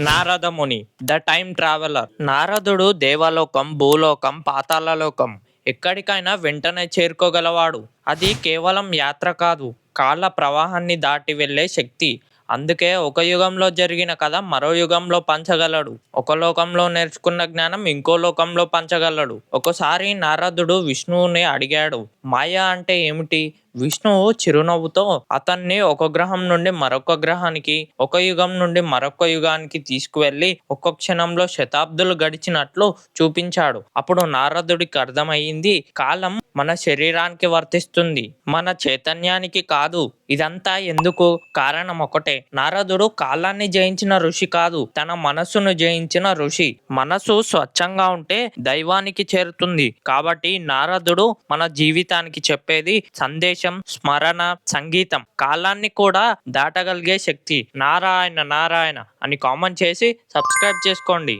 Naradamuni the time traveller. నారదుడు దేవలోకం భూలోకం పాతాళలోకం. ఎక్కడికైనా వెంటనే చేరుకోగలవాడు. అది కేవలం యాత్ర కాదు కాళ్ళ ప్రవాహాన్ని దాటి వెళ్ళే శక్తి. అందుకే ఒక యుగంలో జరిగిన కథ మరో యుగంలో పంచగలడు. ఒక లోకంలో నేర్చుకున్న జ్ఞానం ఇంకో లోకంలో పంచగలడు. ఒకసారి నారదుడు విష్ణువుని అడిగాడు మాయ అంటే ఏమిటి? విష్ణువు చిరునవ్వుతో అతన్ని ఒక గ్రహం నుండి మరొక గ్రహానికి ఒక యుగం నుండి మరొక యుగానికి తీసుకువెళ్ళి ఒక్క క్షణంలో శతాబ్దులు గడిచినట్లు చూపించాడు. అప్పుడు నారదుడికి అర్థమయ్యింది కాలం మన శరీరానికి వర్తిస్తుంది మన చైతన్యానికి కాదు. ఇదంతా ఎందుకు? కారణం ఒకటే. నారదుడు కాలాన్ని జయించిన ఋషి కాదు తన మనస్సును జయించిన ఋషి. మనసు స్వచ్ఛంగా ఉంటే దైవానికి చేరుతుంది. కాబట్టి నారదుడు మన జీవితానికి చెప్పేది సందేశం స్మరణ సంగీతం. కాలాన్ని కూడా దాటగలిగే శక్తి నారాయణ నారాయణ అని కామెంట్ చేసి సబ్స్క్రైబ్ చేసుకోండి.